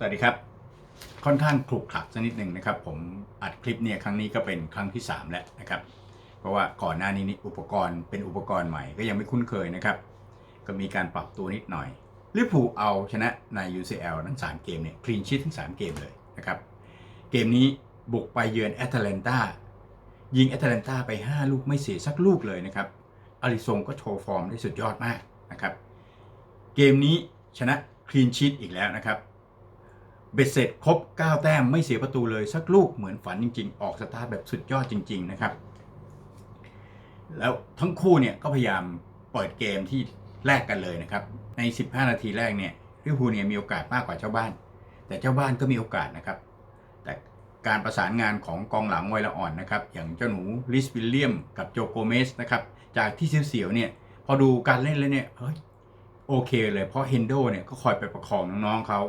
สวัสดีครับ ค่อนข้างคลุกคลักสักนิดหนึ่งนะครับ ผมอัดคลิปเนี่ยครั้งนี้ก็เป็นครั้งที่ 3 แล้วนะครับ เพราะว่าก่อนหน้านี้นี่อุปกรณ์เป็นอุปกรณ์ใหม่ก็ยังไม่คุ้นเคยนะครับ ก็มีการปรับตัวนิดหน่อยลิเวอร์พูลเอาชนะใน UCL ทั้ง 3 เกมเนี่ยคลีนชีททั้ง 3 เกมเลยนะครับ เกมนี้บุกไปเยือนแอตแลนตายิงแอตแลนตาไป 5 ลูกไม่เสียสักลูกเลยนะครับอาริซงก็โชว์ฟอร์มได้สุดยอดมากนะครับ เกมนี้ชนะคลีนชีตอีกแล้วนะครับ เบ็ดเสร็จครบ 9 แต้มไม่เสียประตูเลยสักลูกเหมือนฝันจริง ๆ ออกสตาร์ทแบบสุดยอดจริง ๆ นะครับ แล้วทั้งคู่เนี่ยก็พยายามเปิดเกมที่แลกกันเลยนะครับ ใน 15 นาทีแรกเนี่ยลิเวอร์พูลเนี่ยมีโอกาสมากกว่าเจ้าบ้าน แต่เจ้าบ้านก็มีโอกาสนะครับ แต่การประสานงานของกองหลังวัยละอ่อนนะครับ อย่างเจ้าหนูลิสวิลเลียมกับโจโกเมสนะครับ จากที่เสียวๆเนี่ย พอดูการเล่นแล้วเนี่ยเฮ้ยโอเคเลยเพราะเฮนโดเนี่ยก็คอยไปประคองน้องๆเขา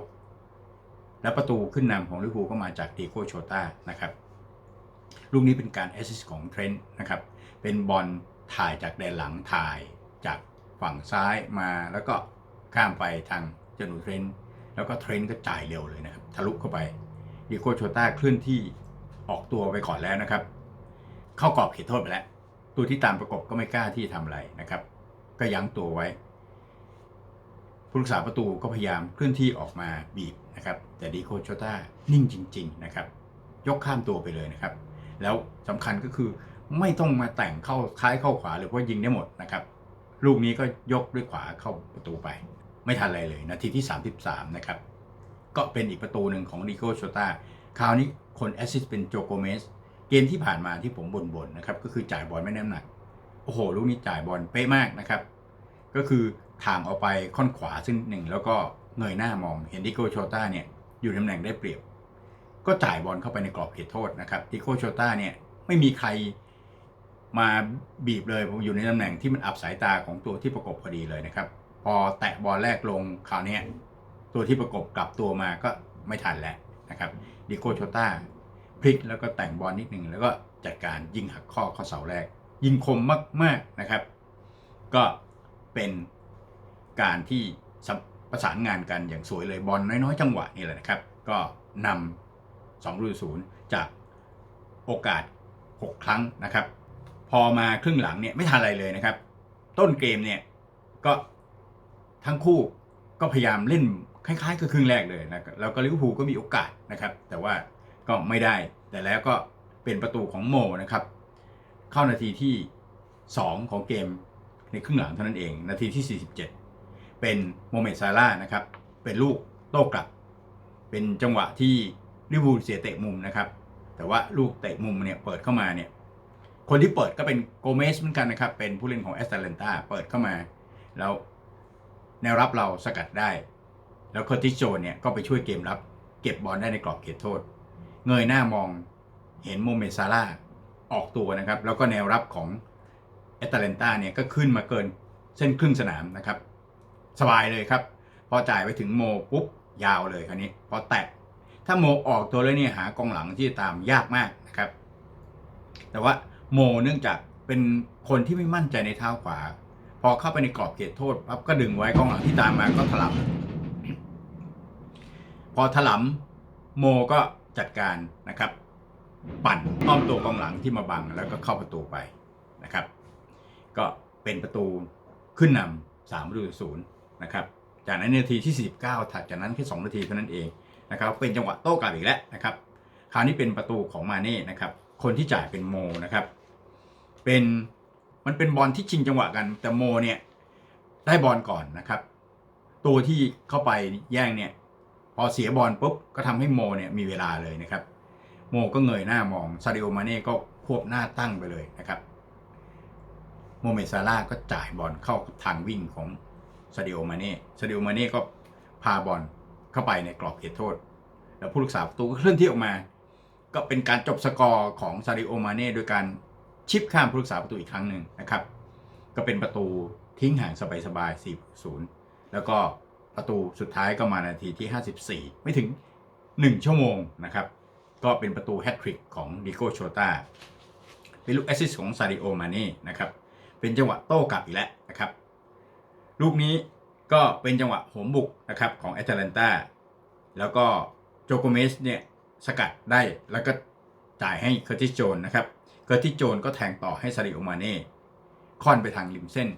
และประตูขึ้นนำของลิเวอร์พูลก็มาจากเดโกโชตานะครับลูกนี้เป็นการแอสซิสต์ของเทรนต์นะครับเป็นบอลถ่ายจากแดนหลังถ่ายจากฝั่งซ้ายมาแล้วก็ข้ามไปทางเจนูเทรนต์แล้วก็เทรนต์ก็จ่ายเร็วเลยนะครับทะลุเข้าไปเดโกโชตาเคลื่อนที่ออกตัวไปก่อนแล้วนะครับ เข้ากรอบเขตโทษไปแล้ว ตัวที่ตามประกบก็ไม่กล้าที่จะทำอะไรนะครับ ก็ยั้งตัวไว้ ผู้รักษาประตูก็พยายามเคลื่อนที่ออกมาบีบ นะครับ แต่ดีโคโชต้านิ่งจริง ๆ นะครับ ยกข้ามตัวไปเลยนะครับ แล้วสำคัญก็คือไม่ต้องมาแต่งเข้าท้ายเข้าขวาหรือว่ายิงได้หมดนะครับ ลูกนี้ก็ยกด้วยขวาเข้าประตูไป ไม่ทันอะไรเลยนาทีที่ 33 นะครับ ก็เป็นอีกประตูหนึ่งของดีโกโชต้าคราวนี้คนแอสซิสต์เป็นโจโกเมส เกมที่ผ่านมาที่ผมบ่นๆนะครับ ก็คือจ่ายบอลไม่แน่นหนัก โอ้โห ลูกนี้จ่ายบอลเป๊ะมากนะครับ ก็คือทางออกไปค่อนขวาซึ่งหนึ่งแล้วก็ เงยหน้ามองเห็นดิโกโชต้าเนี่ยอยู่ตำแหน่งได้เปรียบ ก็จ่ายบอลเข้าไปในกรอบเขตโทษนะครับดิโกโชต้าเนี่ยไม่มีใครมาบีบเลยผมอยู่ในตำแหน่งที่มันอับสายตาของตัวที่ประกบพอดีเลยนะครับ พอแตะบอลแรกลงคราวนี้ตัวที่ประกบกลับตัวมาก็ไม่ทันแล้วนะครับดิโกโชต้าพลิกแล้วก็แต่งบอลนิดหนึ่งแล้วก็จัดการยิงหักข้อข้อเสาแรก ยิงคมมาก ๆนะครับ ก็เป็นการที่ ประสานงานกันอย่างสวยเลยบอลน้อยๆ จังหวะนี่แหละนะครับ ก็นำสองรุ่ศูนย์จากโอกาส 6 ครั้งนะครับ พอมาครึ่งหลังเนี่ยไม่ทันอะไรเลยนะครับ ต้นเกมเนี่ยก็ทั้งคู่ก็พยายามเล่นคล้ายๆกับครึ่งแรกเลยนะแล้วก็ลิเวอร์พูลก็มีโอกาสนะครับ แต่ว่าก็ไม่ได้ แต่แล้วก็เป็นประตูของโมนะครับ เข้านาทีที่ 2 ของเกมในครึ่งหลังเท่านั้นเอง นาทีที่ 47 เป็นโมเมดซาร่านะครับ เป็นลูกโต้กลับ เป็นจังหวะที่ลิเวอร์พูลเสียเตะมุมนะครับ แต่ว่าลูกเตะมุมเนี่ยเปิดเข้ามาเนี่ยคนที่เปิดก็เป็นโกเมสเหมือนกันนะครับ เป็นผู้เล่นของแอสตันเลนตาเปิดเข้ามา แล้วแนวรับเราสกัดได้ แล้วคอติโจนเนี่ยก็ไปช่วยเกมรับ เก็บบอลได้ในกรอบเขตโทษ เงยหน้ามองเห็นโมเมซาร่าออกตัวนะครับ แล้วก็แนวรับของแอตแลนตาเนี่ยก็ขึ้นมาเกินเส้นครึ่งสนามนะครับ สบายเลยครับ พอจ่ายไปถึงโมปุ๊บยาวเลยคราวนี้พอแตะถ้าโมออกตัวแล้วเนี่ยหากองหลังที่ตามยากมากนะครับ แต่ว่าโมเนื่องจากเป็นคนที่ไม่มั่นใจในเท้าขวา พอเข้าไปในกรอบเขตโทษปั๊บก็ดึงไว้กองหลังที่ตามมาก็ถลำพอถลำโมก็จัดการนะครับ ปั่นอ้อมตัวกองหลังที่มาบังแล้วก็เข้าประตูไปนะครับ ก็เป็นประตูขึ้นนำสามประตูศูนย์ นะครับจากนั้นนาทีที่ 49 ถัดจากนั้นแค่2นาทีเท่านั้นเองนะครับเป็นจังหวะโต้กลับอีกแล้วนะครับคราวนี้เป็นประตูของมาเน่นะครับคนที่จ่ายเป็นโมนะครับเป็นมันเป็นบอลที่ชิงจังหวะกันแต่โมเนี่ยได้บอลก่อนนะครับ ตัวที่เข้าไปแย่งเนี่ยพอเสียบอลปุ๊บก็ทำให้โมเนี่ยมีเวลาเลยนะครับ โมก็เงยหน้ามองซาดิโอมาเน่ก็ควบหน้าตั้งไปเลยนะครับโมเมซาร่าก็จ่ายบอลเข้าทางวิ่งของ ซาดิโอมาเน่ซาดิโอมาเน่ก็พาบอลเข้าไปในกรอบเขตโทษ แล้วผู้รักษาประตูก็เคลื่อนที่ออกมา ก็เป็นการจบสกอร์ของซาดิโอมาเน่โดยการชิปข้ามผู้รักษาประตูอีกครั้งหนึ่งนะครับ ก็เป็นประตูทิ้งห่างสบายๆ4-0 แล้วก็ประตูสุดท้ายก็มานาทีที่ 54 ไม่ถึง 1 ชั่วโมงนะครับ ก็เป็นประตูแฮตทริกของดิโกโชตาเป็นลูกแอสซิสของซาดิโอมาเน่นะครับ เป็นจังหวะโต้กลับอีกแล้วนะครับ ลูกนี้ก็เป็นจังหวะโหมบุกนะครับของแอตแลนตาแล้วก็โจโกเมสเนี่ยสกัดได้แล้วก็จ่ายให้เคอร์ติสโจนนะครับเคอร์ติสโจนก็แทงต่อให้ซาริโอมาเน่ค่อนไปทางริมเส้น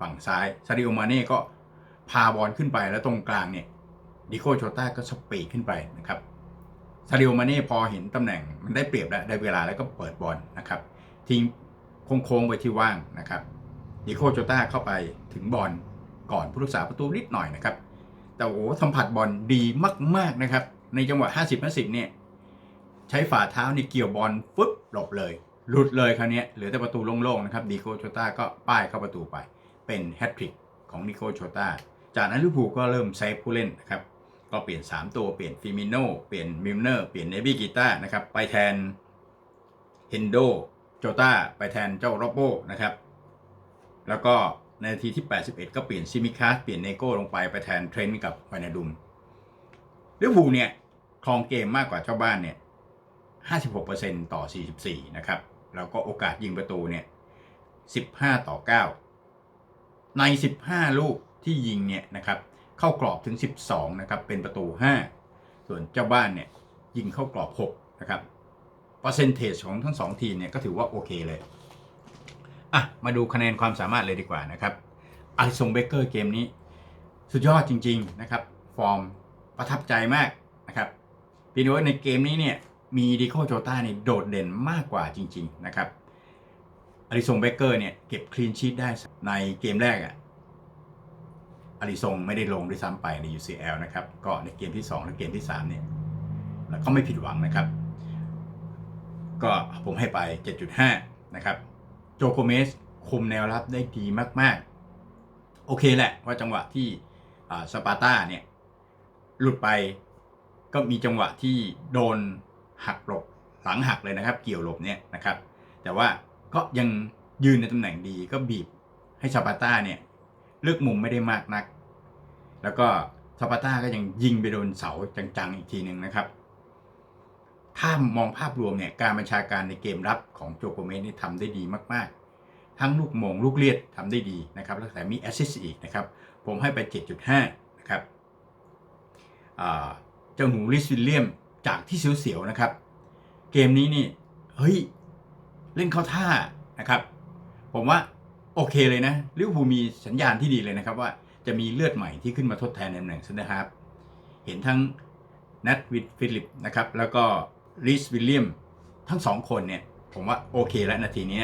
ฝั่งซ้ายซาริโอมาเน่ก็พาบอลขึ้นไปแล้วตรงกลางเนี่ยดิโกโชต้าก็สปีดขึ้นไปนะครับซาริโอมาเน่พอเห็นตำแหน่งมันได้เปรียบแล้วได้เวลาแล้วก็เปิดบอลนะครับทิ้งโค้งๆไปที่ว่างนะครับดิโกโชต้าเข้าไป ถึงบอลก่อนผู้รักษาประตูนิดหน่อยนะครับ แต่โอ้โหสัมผัสบอลดีมากๆนะครับ ในจังหวะ 50 50 เนี่ย ใช้ฝ่าเท้านี่เกี่ยวบอลฟึบหลบเลย หลุดเลยคราวนี้เหลือแต่ประตูโล่งๆนะครับดีโกโชต้าก็ป้ายเข้าประตูไป เป็นแฮตทริกของนิโกโชต้าจากนั้นลิเวอร์พูลก็เริ่มเซฟผู้เล่นนะครับก็เปลี่ยน 3 ตัวเปลี่ยนฟิมิโนเปลี่ยนมิลเนอร์เปลี่ยนเนบี้กีตานะครับไปแทนเฮนโดโจต้าไปแทนเจ้าโรโบนะครับ แล้วก็ ในนาทีที่ 81 ก็เปลี่ยนซิมิคาสเปลี่ยนเนโก้ลงไปไปแทนเทรนต์กับไวนาดุมลิเวอร์พูลเนี่ยครองเกมมากกว่าเจ้าบ้านเนี่ย 56%ต่อ 44 นะครับ แล้วก็โอกาสยิงประตูเนี่ย 15 ต่อ 9 ใน 15 ลูกที่ยิงเนี่ยนะครับ เข้ากรอบถึง 12 นะครับ เป็นประตู 5 ส่วนเจ้าบ้านเนี่ย ยิงเข้ากรอบ 6 นะครับเปอร์เซนเทจของทั้ง 2 ทีมเนี่ยก็ถือว่าโอเคเลย อะมาดูคะแนนความสามารถเลยดีกว่านะครับอาริสงเบเกอร์เกมนี้ สุดยอดจริง ๆนะครับ ฟอร์มประทับใจมากนะครับพี่น้ว่าในเกมนี้เนี่ยมีดิโคโจต้าเนี่ยโดดเด่นมากกว่าจริง ๆ นะครับอาริสงเบเกอร์เนี่ยเก็บคลีนชีตได้ในเกมแรกอะ่ะอาริซงไม่ได้ลงด้วยซ้ำไปใน UCL นะครับ ก็ในเกมที่ 2 และเกมที่ 3 เนี่ยแล้วก็ไม่ผิดหวังนะครับ ก็ผมให้ไป 7.5 นะครับ โจโกเมสคุมแนวรับได้ดีมาก ๆ โอเคแหละว่าจังหวะที่สปาร์ตาเนี่ยหลุดไปก็มีจังหวะที่โดนหักหลบหลังหักเลยนะครับ เกี่ยวหลบเนี่ยนะครับ แต่ว่าก็ยังยืนในตำแหน่งดีก็บีบให้สปาร์ตาเนี่ยเลือกมุมไม่ได้มากนัก แล้วก็สปาร์ตาก็ยังยิงไปโดนเสาจังๆอีกทีหนึ่งนะครับ ถ้ามองภาพรวมเนี่ยการบัญชาการในเกมรับของโจโกเมสนี่ทำได้ดีมากๆ ทั้งลูกมงลูกเลียดทำได้ดีนะครับแล้วแต่มีแอสซิสต์อีกนะครับ ผมให้ไป 7.5 นะครับเจ้าหนูลิสวิลเลียมจากที่เสียวๆนะครับ เกมนี้นี่เฮ้ย เล่นเข้าท่านะครับ ผมว่าโอเคเลยนะลิเวอร์พูลมีสัญญาณที่ดีเลยนะครับว่าจะมีเลือดใหม่ที่ขึ้นมาทดแทนในตำแหน่งเซนเตอร์ฮาร์ฟเห็นทั้งนัทวิดฟิลิปนะครับ แล้วก็ ลิสวิลเลียมทั้งสองคนเนี่ย ผมว่าโอเคแล้วนาทีนี้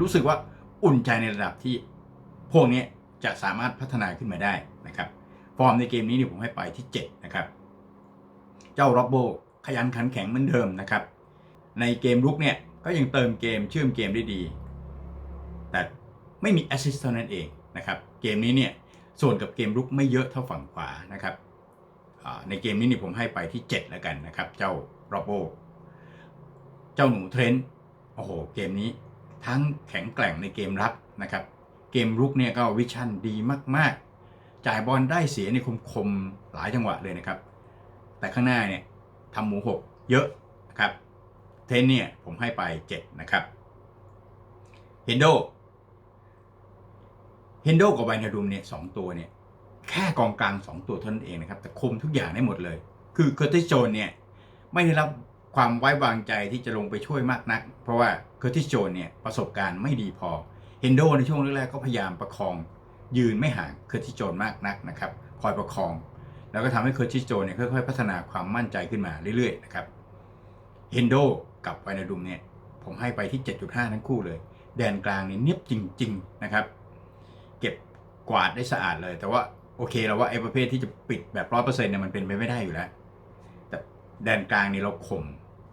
รู้สึกว่าอุ่นใจในระดับที่พวกนี้จะสามารถพัฒนาขึ้นมาได้นะครับฟอร์มในเกมนี้เนี่ยผมให้ไปที่ 7 นะครับ เจ้าโรบโบขยันขันแข็งเหมือนเดิมนะครับ ในเกมรุกเนี่ยก็ยังเติมเกมเชื่อมเกมได้ดี แต่ไม่มีแอสซิสต์เท่านั้นเองนะครับเกมนี้เนี่ยส่วนกับเกมรุกไม่เยอะเท่าฝั่งขวานะครับในเกมนี้นี่ผมให้ไปที่ 7 แล้วกันนะครับ เจ้าโรบโบ เจ้าหนูเทรนโอ้โห เกมนี้ทั้งแข็งแกร่งในเกมรับนะครับ เกมรุกเนี่ยก็วิชั่นดีมาก ๆ จ่ายบอลได้เสียในคมๆหลายจังหวะเลยนะครับ แต่ข้างหน้าเนี่ยทำหมูหกเยอะนะครับ เทนเนี่ยผมให้ไป 7 นะครับ เฮนโด เฮนโดกับไวนาดุมเนี่ยสองตัวเนี่ยแค่กองกลาง 2 ตัวเท่านั้นเองนะครับ แต่คุมทุกอย่างได้หมดเลย คือเคอร์ติสโจนเนี่ยไม่ได้รับ ความไว้วางใจที่จะลงไปช่วยมากนัก เพราะว่าเคอร์ติสโจนเนี่ยประสบการณ์ไม่ดีพอเฮนโดในช่วงแรกๆก็พยายามประคอง ยืนไม่ห่างเคอร์ติสโจนมากนักนะครับคอยประคอง แล้วก็ทำให้เคอร์ติสโจนเนี่ยค่อยๆ พัฒนาความมั่นใจขึ้นมาเรื่อยๆนะครับเฮนโดกับไวนาดุมเนี่ยผมให้ไปที่ 7.5 ทั้งคู่เลย แดนกลางเนี่ยเนียบจริง ๆนะครับ เก็บกวาดได้สะอาดเลย แต่ว่าโอเคแล้วว่าไอ้ประเภทที่จะปิดแบบร้อยเปอร์เซ็นต์เนี่ยมันเป็นไปไม่ได้อยู่แล้ว แต่แดนกลางนี่เราข่ม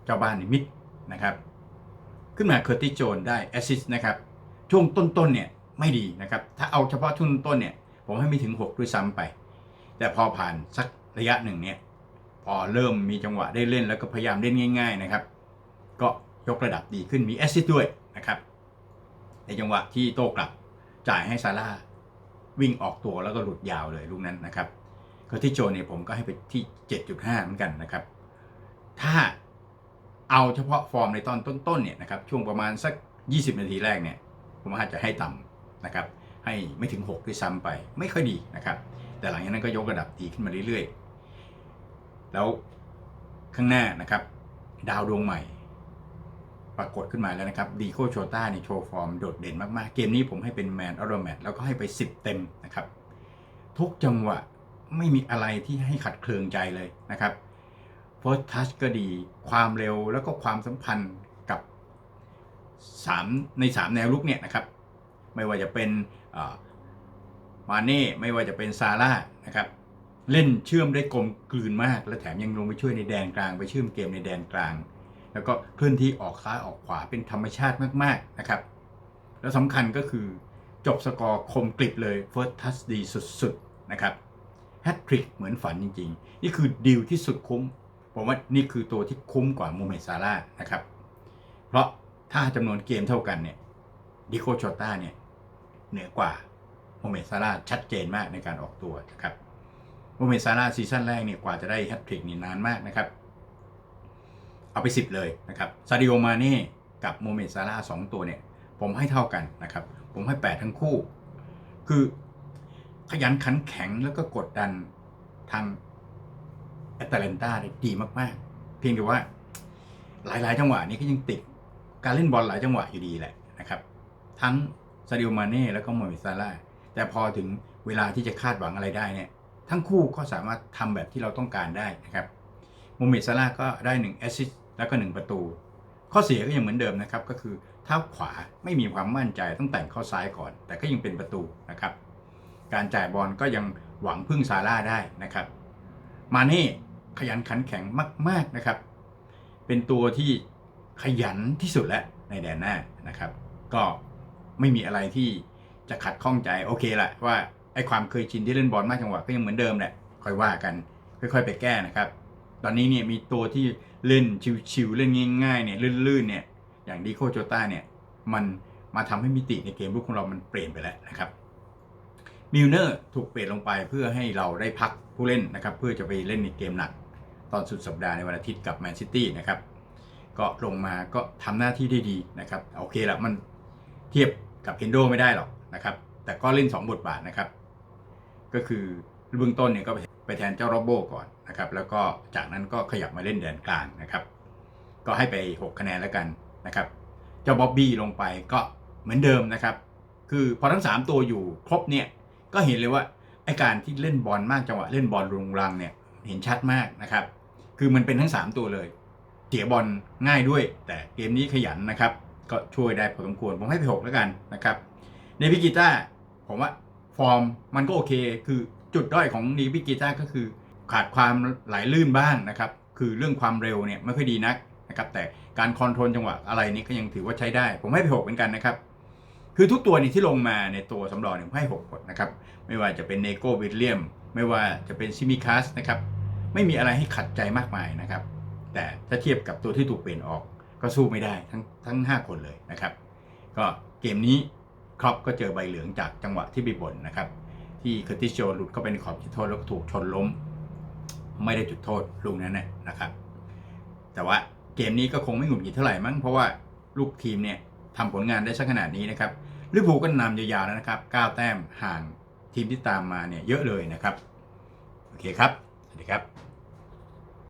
เจ้าบ้านนี่มิดนะครับ ขึ้นมาเคอร์ติโจนได้แอสซิสนะครับ ช่วงต้นๆเนี่ยไม่ดีนะครับ ถ้าเอาเฉพาะช่วงต้นเนี่ย ผมให้ไม่ถึง 6 ด้วยซ้ำไป แต่พอผ่านสักระยะหนึ่งเนี่ย พอเริ่มมีจังหวะได้เล่นแล้วก็พยายามเล่นง่าย ๆนะครับ ก็ยกระดับดีขึ้นมีแอสซิสด้วยนะครับ ในจังหวะที่โต้กลับจ่ายให้ซาร่าวิ่งออกตัวแล้วก็หลุดยาวเลยลูกนั้นนะครับเคอร์ติโจเนี่ยผมก็ให้ไปที่ 7.5 เหมือนกันนะครับ ถ้า เอาเฉพาะฟอร์มในตอนต้นๆเนี่ยนะครับช่วงประมาณสัก 20 นาทีแรกเนี่ยผมอาจจะให้ต่ำนะครับให้ไม่ถึง 6 ด้วยซ้ำไปไม่ค่อยดีนะครับ แต่หลังจากนั้นก็ยกระดับดีขึ้นมาเรื่อยๆ แล้วข้างหน้านะครับ ดาวดวงใหม่ ปรากฏขึ้นมาแล้วนะครับดีโคโชต้านี่โชว์ฟอร์มโดดเด่นมากๆ เกมนี้ผมให้เป็นแมนออร์แมทแล้วก็ให้ไป 10 เต็มนะครับ ทุกจังหวะไม่มีอะไรที่ให้ขัดเคืองใจเลยนะครับ First Touch ก็ดี ความเร็วแล้วก็ความสัมพันธ์กับ 3 ใน 3 แนวลุกเนี่ยนะครับ ไม่ว่าจะเป็นมาเน่ไม่ว่าจะเป็นซาร่านะครับเล่นเชื่อมได้กลมกลืนมาก และแถมยังลงไปช่วยในแดนกลาง ไปเชื่อมเกมในแดนกลาง แล้วก็เคลื่อนที่ออกซ้ายออกขวาเป็นธรรมชาติมากๆนะครับ แล้วสำคัญก็คือจบสกอร์คมกริบเลย First Touch ดีสุดๆนะครับแฮตทริกเหมือนฝันจริงๆ นี่คือดีลที่สุดคุ้ม ผมว่านี่คือตัวที่คุ้มกว่าโมเมซาร่านะครับ เพราะถ้าจำนวนเกมเท่ากันเนี่ยดิโคโชต้าเนี่ยเหนือกว่าโมเมซาร่าชัดเจนมากในการออกตัวนะครับโมเมซาร่าซีซั่นแรกเนี่ยกว่าจะได้แฮตทริกนี่นานมากนะครับ เอาไป 10 เลยนะครับซาดิโอมาเน่กับโมเมซาร่าสองตัวเนี่ย ผมให้เท่ากันนะครับ ผมให้ 8 ทั้งคู่ คือขยันขันแข็งแล้วก็กดดันทาง แอตแลนตาได้ดีมากๆ เพียงแต่ว่าหลายๆ จังหวะนี้ก็ยังติดการเล่นบอลหลายจังหวะอยู่ดีแหละนะครับ ทั้งซาดิโอมาเน่แล้วก็โมเมนซาร่าแต่พอถึงเวลาที่จะคาดหวังอะไรได้เนี่ย ทั้งคู่ก็สามารถทำแบบที่เราต้องการได้นะครับโมเมนซาร่าก็ได้1แอสซิสต์แล้วก็ 1 ประตู ข้อเสียก็ยังเหมือนเดิมนะครับ ก็คือเท้าขวาไม่มีความมั่นใจต้องแต่งเข้าซ้ายก่อน แต่ก็ยังเป็นประตูนะครับ การจ่ายบอลก็ยังหวังพึ่งซาร่าได้นะครับ มาเน่ขยันขันแข็งมาก ๆนะครับ เป็นตัวที่ขยันที่สุดแล้วในแดนหน้านะครับ ก็ไม่มีอะไรที่จะขัดข้องใจโอเคละว่าไอ้ความเคยชินที่เล่นบอลมากจังหวะก็ยังเหมือนเดิมแหละค่อยว่ากัน ค่อยๆ ไปแก้นะครับ ตอนนี้เนี่ยมีตัวที่เล่นชิวๆเล่นง่ายๆเนี่ยลื่นๆเนี่ยอย่างดีโคโจต้าเนี่ยมันมาทำให้มิติในเกมลุกของเรามันเปลี่ยนไปแล้วนะครับ มิลเนอร์ถูกเปลี่ยนลงไปเพื่อให้เราได้พักผู้เล่นนะครับเพื่อจะไปเล่นในเกมหนัก ตอนสุดสัปดาห์ในวันอาทิตย์กับแมนซิตี้นะครับก็ลงมาก็ทำหน้าที่ได้ดีนะครับโอเคละมันเทียบกับเคนโดไม่ได้หรอกนะครับแต่ก็เล่น 2 บทบาทนะครับ ก็คือเบื้องต้นเนี่ยก็ไปแทนเจ้าโรโบก่อนนะครับแล้วก็จากนั้นก็ขยับมาเล่นแดนกลางนะครับก็ให้ไป 6 คะแนนแล้วกันนะครับเจ้าบ๊อบบี้ลงไปก็เหมือนเดิมนะครับ คือพอทั้ง 3 ตัวอยู่ครบเนี่ย ก็เห็นเลยว่าไอการที่เล่นบอลมากจังหวะเล่นบอลรุงรังเนี่ยเห็นชัดมากนะครับ คือมันเป็นทั้ง 3 ตัวเลยเสียบอลง่ายด้วย แต่เกมนี้ขยันนะครับ ก็ช่วยได้พอสมควรผมให้ไป6แล้วกันนะครับในพิกิต้าผมว่าฟอร์มมันก็โอเค คือจุดด้อยของนีพิกิต้าก็คือขาดความไหลลื่นบ้างนะครับ คือเรื่องความเร็วเนี่ยไม่ค่อยดีนักนะครับแต่การคอนโทรลจังหวะอะไรนี้ก็ยังถือว่าใช้ได้ ผมให้ไปหกเหมือนกันนะครับ คือทุกตัวนี่ที่ลงมาในตัวสำรองเนี่ยผมให้หกหมดนะครับ ไม่ว่าจะเป็นเนโก้วิลเลียม ไม่ว่าจะเป็นซิมิคัสนะครับ ไม่มีอะไรให้ขัดใจมากมายนะครับ แต่ถ้าเทียบกับตัวที่ถูกเปลี่ยนออกก็สู้ไม่ได้ทั้งทั้ง 5 คนเลยนะครับ ก็เกมนี้ครอปก็เจอใบเหลืองจากจังหวะที่ไปบ่นนะครับ ที่เคอร์ติสโจหลุดเข้าไปในขอบจุดโทษแล้วก็ถูกชนล้ม ไม่ได้จุดโทษลูกนั้นนะนะครับ แต่ว่าเกมนี้ก็คงไม่หงุดหงิดเท่าไหร่มั้งเพราะว่าลูกทีมเนี่ย ทำผลงานได้ชักขนาดนี้นะครับลิเวอร์พูลก็นำยาวๆแล้วนะครับ 9 แต้มห่างทีมที่ตามมาเนี่ยเยอะเลยนะครับ โอเคครับ สวัสดีครับ